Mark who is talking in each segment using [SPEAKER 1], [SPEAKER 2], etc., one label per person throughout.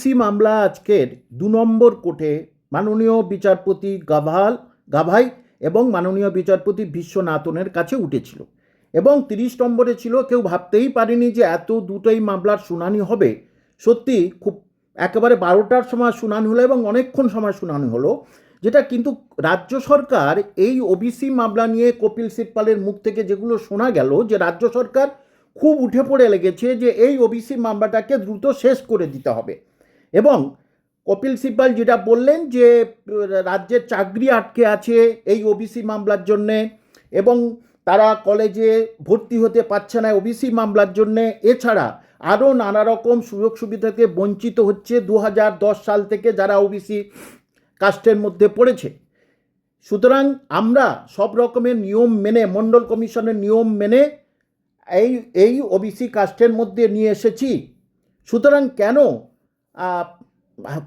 [SPEAKER 1] OBC মামলা আজকের দু নম্বর কোর্টে মাননীয় বিচারপতি গাভাল, গাভাই এবং মাননীয় বিচারপতি বিশ্বনাথনের কাছে উঠেছিল। এবং তিরিশ নম্বরে ছিল, কেউ ভাবতেই পারেনি যে এত দুটোই মামলার শুনানি হবে। সত্যি খুব একেবারে বারোটার সময় শুনানি হলো এবং অনেকক্ষণ সময় শুনানি হলো, যেটা কিন্তু রাজ্য সরকার এই ওবিসি মামলা নিয়ে কপিল সিব্বালের মুখ থেকে যেগুলো শোনা গেল যে রাজ্য সরকার খুব উঠে পড়ে লেগেছে যে এই ওবিসি মামলাটাকে দ্রুত শেষ করে দিতে হবে। এবং কপিল সিব্বাল যেটা বললেন যে, রাজ্যের চাকরি আটকে আছে এই ওবিসি মামলার জন্যে এবং তারা কলেজে ভর্তি হতে পারছে না ওবিসি মামলার জন্যে। এছাড়া আরও নানা রকম সুযোগ সুবিধাকে বঞ্চিত হচ্ছে দু হাজার দশ সাল থেকে যারা ওবিসি কাস্টের মধ্যে পড়েছে। সুতরাং আমরা সব রকমের নিয়ম মেনে মণ্ডল কমিশনের নিয়ম মেনে এই এই ওবিসি কাস্টের মধ্যে নিয়ে এসেছি। সুতরাং কেন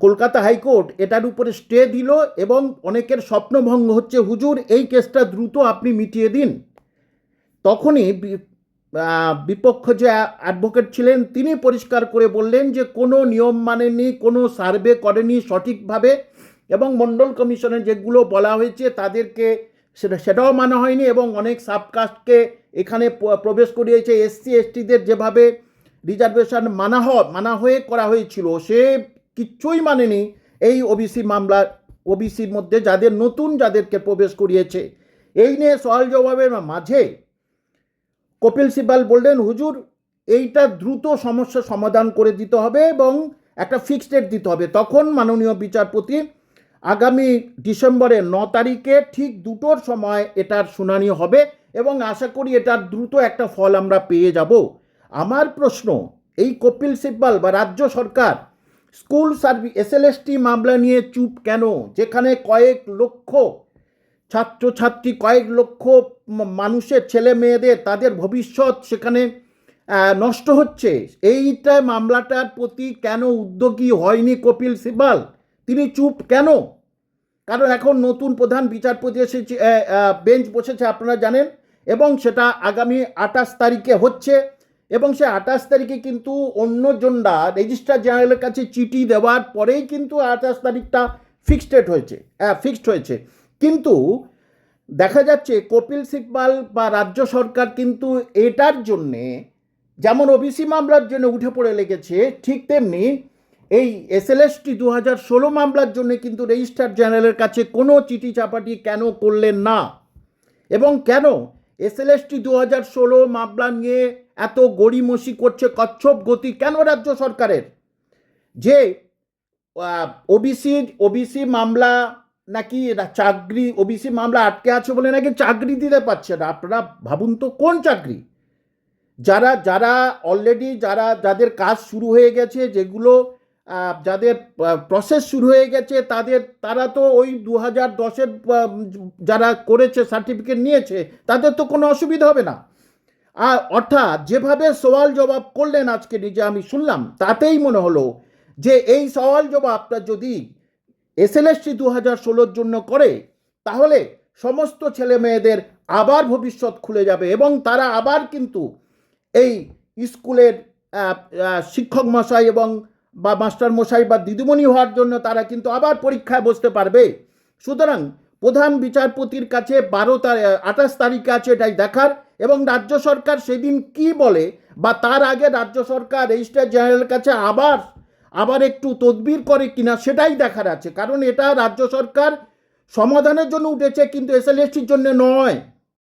[SPEAKER 1] কলকাতা হাইকোর্ট এটার উপরে স্টে দিল এবং অনেকের স্বপ্নভঙ্গ হচ্ছে, হুজুর, এই কেসটা দ্রুত আপনি মিটিয়ে দিন। তখনই বিপক্ষ যে অ্যাডভোকেট ছিলেন, তিনি পরিষ্কার করে বললেন যে কোনো নিয়ম মানেনি, কোনো সার্ভে করেনি সঠিকভাবে এবং মণ্ডল কমিশনের যেগুলো বলা হয়েছে তাদেরকে সেটা, সেটাও মানা হয়নি এবং অনেক সাবকাস্টকে এখানে প্রবেশ করিয়েছে, এসসি, এসটিদের যেভাবে রিজার্ভেশন মানা হ, মানা হয়ে করা হয়েছিল, সে কিচ্ছুই মানেনি এই ওবিসি মামলা ওবিসির মধ্যে যাদের নতুন যাদেরকে প্রবেশ করিয়েছে। এই নিয়ে সওয়াল জবাবের মাঝে কপিল সিবাল বললেন, হুজুর, এইটা দ্রুত সমস্যা সমাধান করে দিতে হবে এবং একটা ফিক্সড ডেট দিতে হবে। তখন মাননীয় বিচারপতি আগামী ডিসেম্বরের ন তারিখে ঠিক দুটোর সময় এটার শুনানি হবে এবং আশা করি এটার দ্রুত একটা ফল আমরা পেয়ে যাব। আমার প্রশ্ন, এই কপিল সিব্বাল বা রাজ্য সরকার স্কুল সার্ভিস এসএলএসটি মামলা নিয়ে চুপ কেন? যেখানে কয়েক লক্ষ ছাত্রছাত্রী, কয়েক লক্ষ মানুষের ছেলে মেয়েদের তাদের ভবিষ্যৎ সেখানে নষ্ট হচ্ছে। এইটা মামলাটার প্রতি কেন উদ্যোগী হয়নি কপিল সিব্বাল? তিনি চুপ কেন? কারণ এখন নতুন প্রধান বিচারপতি এসেছে বেঞ্চ বসেছে, আপনারা জানেন, এবং সেটা আগামী আঠাশ তারিখে হচ্ছে। এবং সে আঠাশ তারিখে কিন্তু অন্য অন্যজনরা রেজিস্ট্রার জেনারেলের কাছে চিঠি দেওয়ার পরেই কিন্তু আঠাশ তারিখটা ফিক্সড হয়েছে হ্যাঁ ফিক্সড হয়েছে। কিন্তু দেখা যাচ্ছে কপিল সিব্বাল বা রাজ্য সরকার কিন্তু এটার জন্যে যেমন ওবিসি মামলার জন্য উঠে পড়ে লেগেছে, ঠিক তেমনি এই এসএলএসটি দু হাজার ষোলো মামলার জন্য কিন্তু রেজিস্ট্রার জেনারেলের কাছে কোনো চিঠি চাপাটি কেন করলেন না? এবং কেন এস এসএলএসটি দু হাজার ষোলো মামলা নিয়ে এত গড়িমসি করছে, কচ্ছপ গতি কেন রাজ্য সরকারের? যে ওবিসি ওবিসি মামলা নাকি চাকরি ওবিসি মামলা আটকে আছে বলে নাকি চাকরি দিতে পারছে না? আপনারা ভাবুন তো কোন চাকরি? যারা যারা অলরেডি যারা, যাদের কাজ শুরু হয়ে গেছে, যেগুলো যাদের প্রসেস শুরু হয়ে গেছে, তাদের, তারা তো ওই দু হাজার দশের যারা করেছে সার্টিফিকেট নিয়েছে, তাদের তো কোনো অসুবিধা হবে না। আর অর্থাৎ যেভাবে সওয়াল জবাব করলেন আজকে নিজে, আমি শুনলাম, তাতেই মনে হলো যে এই সওয়াল জবাবটা যদি এসএলএসটি দু হাজার ষোলোর জন্য করে, তাহলে সমস্ত ছেলে মেয়েদের আবার ভবিষ্যৎ খুলে যাবে এবং তারা আবার কিন্তু এই স্কুলের শিক্ষক মশাই এবং বা মাস্টার মশাই বা দিদিমণি হওয়ার জন্য তারা কিন্তু আবার পরীক্ষায় বসতে পারবে। সুতরাং প্রধান বিচারপতির কাছে বারো আঠাশ তারিখে আছে এটাই দেখার। এবং রাজ্য সরকার সেদিন কি বলে বা তার আগে রাজ্য সরকার রেজিস্ট্রার জেনারেলের কাছে আবার আবার একটু তদবির করে কিনা সেটাই দেখার আছে। কারণ এটা রাজ্য সরকার সমাধানের জন্য উঠেছে, কিন্তু এসএলএসটির জন্য নয়।